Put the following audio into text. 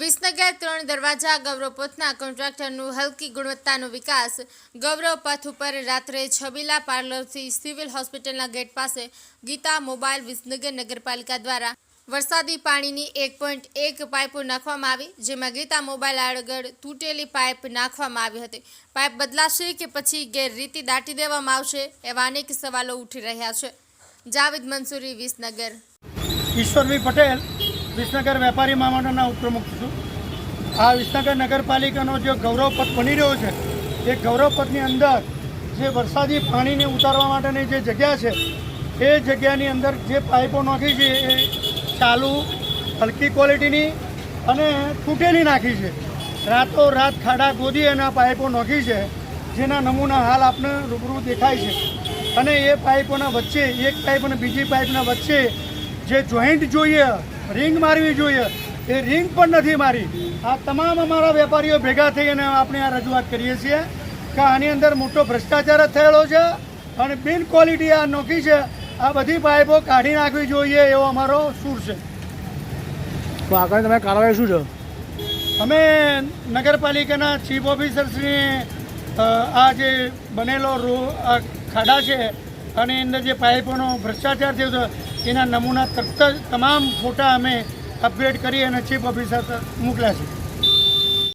વિસનગર ત્રણ દરવાજા, ગૌરવ પથના કોન્ટ્રાક્ટરનું હલકી ગુણવત્તાનો વિકાસ, ગૌરવ પથ ઉપર રાત્રે છબીલા પાર્લરથી સિવિલ હોસ્પિટલના ગેટ પાસે ગીતા મોબાઈલ વિસનગર નગરપાલિકા દ્વારા વરસાદી પાણીની એક પોઈન્ટ એક પાઇપો નાખવામાં આવી, જેમાં ગીતા મોબાઈલ આગળ તૂટેલી પાઇપ નાખવામાં આવી હતી. પાઇપ બદલાશે કે પછી ગેરરીતિ દાટી દેવામાં આવશે એવા અનેક સવાલો ઉઠી રહ્યા છે. જાવેદ મંસૂરી, વિસનગર. ઈશ્વરભાઈ પટેલ વિસનગર વેપારી મહામંડળના ઉપપ્રમુખ છું. આ વિસનગર નગરપાલિકાનો જે ગૌરવપથ બની રહ્યો છે, એ ગૌરવપથની અંદર જે વરસાદી પાણીને ઉતારવા માટેની જે જગ્યા છે, એ જગ્યાની અંદર જે પાઇપો નાખી છે, એ ચાલુ, હલકી ક્વોલિટીની અને તૂટેલી નાખી છે. રાતો રાત ખાડા ગોદી એના પાઇપો નાખી છે, જેના નમૂના હાલ આપને રૂબરૂ દેખાય છે. અને એ પાઇપોના વચ્ચે, એક પાઇપ અને બીજી પાઇપના વચ્ચે જે જોઈન્ટ જોઈએ રિંગ મારવી જોઈએ. એ રિંગ પણ નથી મારી. આ તમામ અમારા વેપારીઓ ભેગા થઈ અને આપણે આ રજૂઆત કરીએ છીએ કે આની અંદર મોટો ભ્રષ્ટાચાર જ થયેલો છે અને બિન ક્વોલિટી આ નોખી છે. આ બધી પાઇપો કાઢી નાખવી જોઈએ એવો અમારો સૂર છે. તો આગળ તમે કાર્યવાહી શું છે? અમે નગરપાલિકાના ચીફ ઓફિસરશ્રીને આ જે બનેલો રો આ ખાડા છે અને અંદર જે પાઇપોનો ભ્રષ્ટાચાર થયો છે એના નમૂના તરત જ તમામ ફોટા અમે અપડેટ કરી અને ચીફ ઓફિસર મોકલ્યા છે.